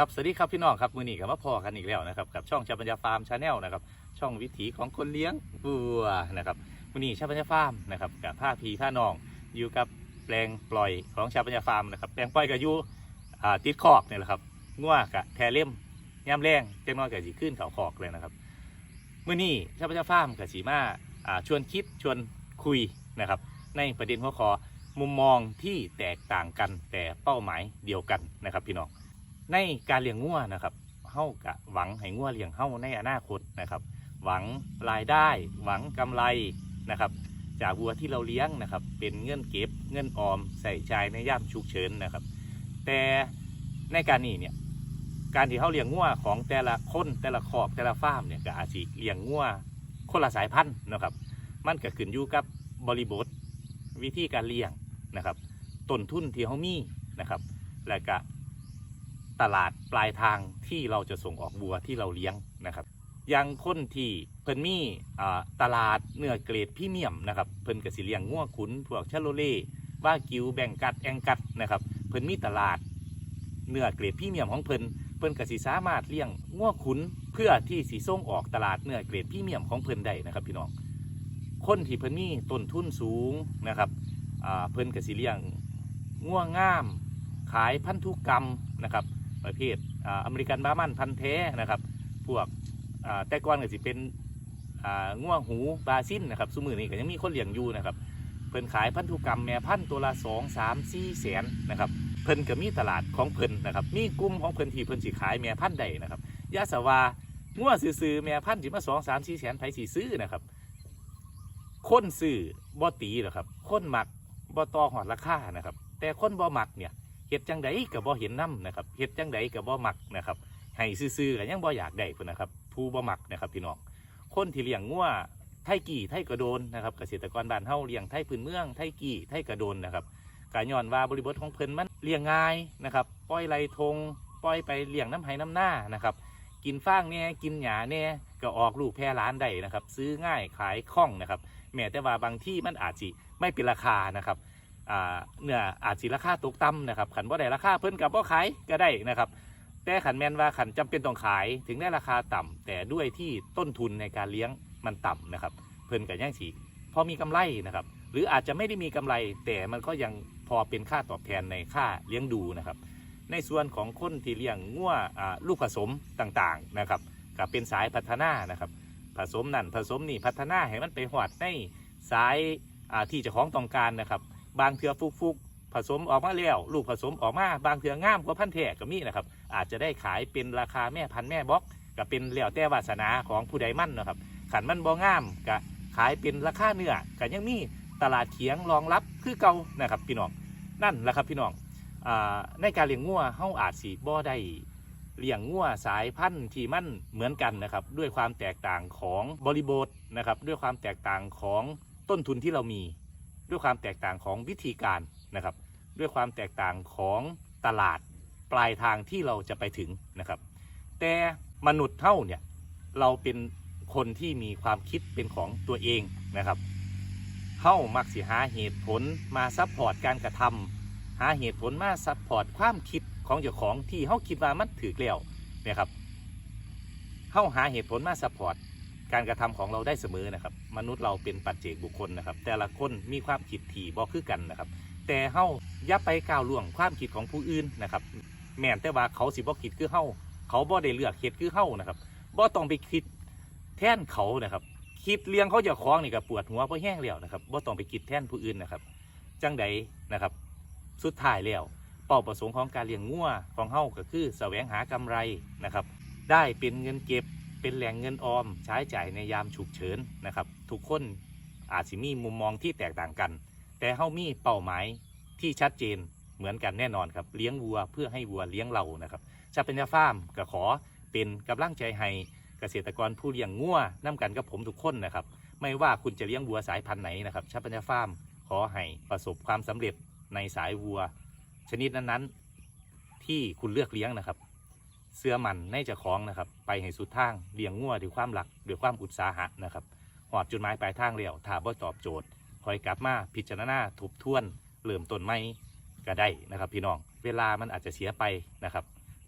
ครับ สวัสดีครับพี่น้องครับมือนี้กับมาพอกันอีกแล้วนะครับกับช่องชาปัญญาฟาร์มชาแนลนะครับช่องวิถีของคนเลี้ยงวัวนะครับมือนี้ชาปัญญาฟาร์มนะครับกับผ้าพีผ้าน้องอยู่กับแปลงปล่อยของชาปัญญาฟาร์มนะครับแปลงปล่อยกับยูอ่าติดคอกเนี่ยแหละครับง่วกับแทเล่มย่ำแรงเจ้าน้อยกับสีขึ้นเขาคอกเลยนะครับมือนี้ชาปัญญาฟาร์มกับสีมาอ่าชวนคิดชวนคุยนะครับในประเด็นหัวข้อมุมมองที่แตกต่างกันแต่เป้าหมายเดียวกันนะครับพี่น้อง ในการเลี้ยงงัวนะครับเฮากะหวังให้งัวเลี้ยงเฮาในอนาคตนะครับ หวังรายได้หวังกำไรนะครับ จากวัวที่เราเลี้ยงนะครับ เป็นเงินเก็บเงินออมใส่ใจในยามฉุกเฉินนะครับ แต่ในการนี้เนี่ยการที่เขาเลี้ยงงัวของแต่ละคนแต่ละคอกแต่ละฟาร์มเนี่ยก็อาจจะเลี้ยงงัวคนละสายพันธุ์นะครับ มันก็ขึ้นอยู่กับบริบทวิธีการเลี้ยงนะครับต้นทุนที่เขามีนะครับ และก็ ตลาดปลายทางที่เราจะส่งออกบัวที่เราเลี้ยงนะครับอย่างคนที่เพิ่นมีตลาดเนื้อเกรดพรีเมียมนะครับเพิ่นก็สิเลี้ยงงัวขุนพวกชาโลเล่ว่ากิวแบ่งกัดแองกัดนะครับเพิ่นมีตลาดเนื้อเกรดพรีเมียมของเพิ่นเพิ่นก็สิสามารถเลี้ยงงัวขุนเพื่อที่สิส่งออกตลาดเนื้อเกรดพรีเมียมของเพิ่นได้นะครับพี่น้องคนที่เพิ่นมีต้นทุนสูงนะครับเพิ่นก็สิเลี้ยงงัวงาม ขายพันธุกรรมนะครับ ประเภทออเมริกันบามันพันธุ์แท้นะครับ พวกแต่ก่อนก็สิเป็นง่วงหูบาซินนะครับสมือนี้ก็ยังมีคนเลี้ยงอยู่นะครับ เพิ่นขายพันธุกรรมแม่พันธุ์ตัวละสองสามสี่แสนนะครับเพิ่นก็มีตลาดของเพิ่นนะครับ มีกลุ่มของเพิ่นที่เพิ่นสิขายแม่พันธุ์ใดนะครับยาสวาง่วซื้อแม่พันธุ์สิมาสองสามสี่แสนไผสิซื้อนะครับคนซื้อบ่ตีหรอครับคนหมักบ่ตอหอดราคานะครับ แต่คนบ่มักเนี่ย เฮ็ดจังใดก็บ่เห็นน้ำนะครับเฮ็ดจังใดก็บ่มักนะครับให้ซื่อๆก็ยังบ่อยากได้พุ่นนะครับ ผู้บ่มักนะครับพี่น้อง คนที่เลี้ยงงัวไทยกี่ไทยกระโดนนะครับเกษตรกรบ้านเฮาเลี้ยงไทยพื้นเมืองไทยกี่ไทยกระโดนนะครับกาย้อนว่าบริบทของเพิ่นมันเลี้ยงง่ายนะครับปล่อยไหลทงปล่อยไปเลี้ยงน้ำไหน้ำหน้านะครับกินฟางเนี่ยกินหญ้าเนี่ยก็ออกลูกแพร่ร้านได้นะครับ ซื้อง่ายขายคล่องนะครับแม้แต่ว่าบางที่มันอาจสิไม่เป็นราคานะครับ เนื้ออาจสิราคาตกต่ำนะครับขันว่าได้ราคาเพิ่นกับว่าขายก็ได้นะครับแต่ขันแมนว่าขันจำเป็นต้องขายถึงได้ราคาต่ำแต่ด้วยที่ต้นทุนในการเลี้ยงมันต่ำนะครับ เพิ่นกับย่างสีพอมีกำไรนะครับ หรืออาจจะไม่ได้มีกำไร แต่มันก็ยังพอเป็นค่าตอบแทนในค่าเลี้ยงดูนะครับ ในส่วนของคนที่เลี้ยงงัวอ่าลูกผสมต่างๆนะครับก็เป็นสายพัฒนานะครับ ผสมนั่นผสมนี่พัฒนาให้มันไปหอดในสายที่จ้าของต้องการนะครับ บางเถื่อฟุกฟุกผสมออกมาแล้วลูกผสมออกมาบางเถื่องามกว่าพันธุ์แท้ก็มีนะครับ อาจจะได้ขายเป็นราคาแม่พันธุ์แม่บล็อกก็เป็นแล้วแต่วาสนาของผู้ใดมั่นนะครับขันมันบ่งามก็ขายเป็นราคาเนื้อก็ยังมีตลาดเขียงรองรับคือเก่านะครับพี่น้องนั่นแหละครับพี่น้องอในการเลี้ยงงัวเฮาอาจสีบ่ได้เลี้ยงงัวสายพันธุ์ที่มันเหมือนกันนะครับด้วยความแตกต่างของบริบทนะครับด้วยความแตกต่างของต้นทุนที่เรามี ด้วยความแตกต่างของวิธีการนะครับ ด้วยความแตกต่างของตลาดปลายทางที่เราจะไปถึงนะครับ แต่มนุษย์เท่าเนี่ยเราเป็นคนที่มีความคิดเป็นของตัวเองนะครับเฮ้ามักสิหาเหตุผลมาซัพพอร์ตการกระทำหาเหตุผลมาซัพพอร์ตความคิดของเจ้าของที่เฮ้าคิดว่ามันถือแล้วเนี่ยครับเฮ้าหาเหตุผลมาซัพพอร์ต การกระทำของเราได้เสมอนะครับ มนุษย์เราเป็นปัจเจกบุคคลนะครับ แต่ละคนมีความคิดที่บ่คือกันนะครับ แต่เฮาอย่าไปก้าวล่วงความคิดของผู้อื่นนะครับ แม้นแต่ว่าเขาสิบ่คิดคือเฮาเขาบ่ได้เลือกเฮ็ดคือเฮานะครับบ่ต้องไปคิดแทนเขานะครับคิดเลี้ยงเขาจะคล้องนี่ก็ปวดหัวเพราะแห้งแล้วนะครับบ่ต้องไปคิดแทนผู้อื่นนะครับ จังใดนะครับ สุดท้ายแล้วเป้าประสงค์ของการเลี้ยงงัวของเฮาก็คือแสวงหากำไรนะครับ ได้เป็นเงินเก็บ เป็นแหล่งเงินออมใช้จ่ายในยามฉุกเฉินนะครับ ทุกคนอาจจะมีมุมมองที่แตกต่างกัน แต่เฮามีเป้าหมายที่ชัดเจนเหมือนกันแน่นอนครับ เลี้ยงวัวเพื่อให้วัวเลี้ยงเรานะครับชาเป็นยาฟาร์มก็ขอเป็นกำลังใจให้เกษตรกรผู้เลี้ยงงัวน้กันกับผมทุกคนนะครับ ไม่ว่าคุณจะเลี้ยงวัวสายพันธุ์ไหนนะครับชาป็นยาฟาร์มขอให้ประสบความสำเร็จในสายวัว ชนิดนั้นๆ ที่คุณเลือกเลี้ยงนะครับ เสื้อมันในเจะคล้าของนะครับ ไปให้สุดทางเลี้ยงงัวด้วยความหลักด้วยความอุตสาหะนะครับหอดจุดหมายปลายทางแล้วถ้าบ่ตอบโจทย์คอยกลับมาพิจารณาทบทวนเริ่มต้นใหม่ก็ได้นะครับ พี่น้องเวลามันอาจจะเสียไปนะครับ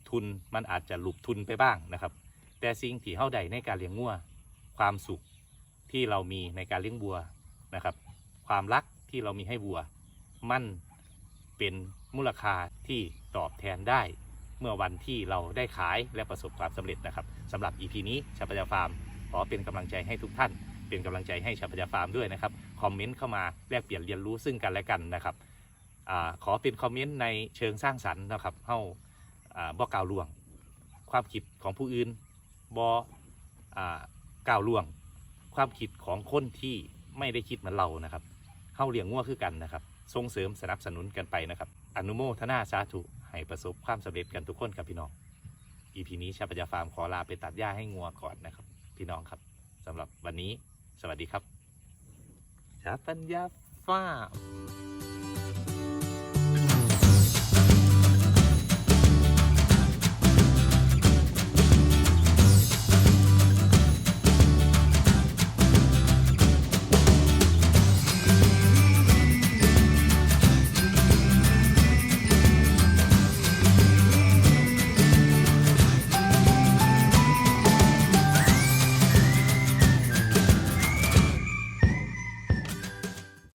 ทุนมันอาจจะหลุบทุนไปบ้างนะครับ แต่สิ่งที่เฮาได้ในการเลี้ยงงัวความสุขที่เรามีในการเลี้ยงบัวนะครับ ความรักที่เรามีให้บัว มันเป็นมูลค่าที่ตอบแทนได้ เมื่อวันที่เราได้ขายและประสบความสำเร็จนะครับสำหรับ EP นี้ชาปยาฟาร์มขอเป็นกำลังใจให้ทุกท่าน เป็นกำลังใจให้ชาปยาฟาร์มด้วยนะครับคอมเมนต์เข้ามาแลกเปลี่ยนเรียนรู้ซึ่งกันและกันนะครับอขอเป็นคอมเมนต์ในเชิงสร้างสรรค์นะครับเฮาอ่าบ่กล่าวลวง ความคิดของผู้อื่นบ่อ่ากล่าวลวง ความคิดของคนที่ไม่ได้คิดเหมือนเรานะครับเฮาเลี้ยงงัวคือกันนะครับส่งเสริมสนับสนุนกันไปนะครับ อนุโมทนาสาธุ ให้ประสบความสำเร็จกันทุกคนครับพี่น้อง EP นี้ชาปยาฟาร์มขอลาไปตัดหญ้าให้งัวก่อนนะครับ พี่น้องครับสำหรับวันนี้ สวัสดีครับชาปัญญาฟาร์ม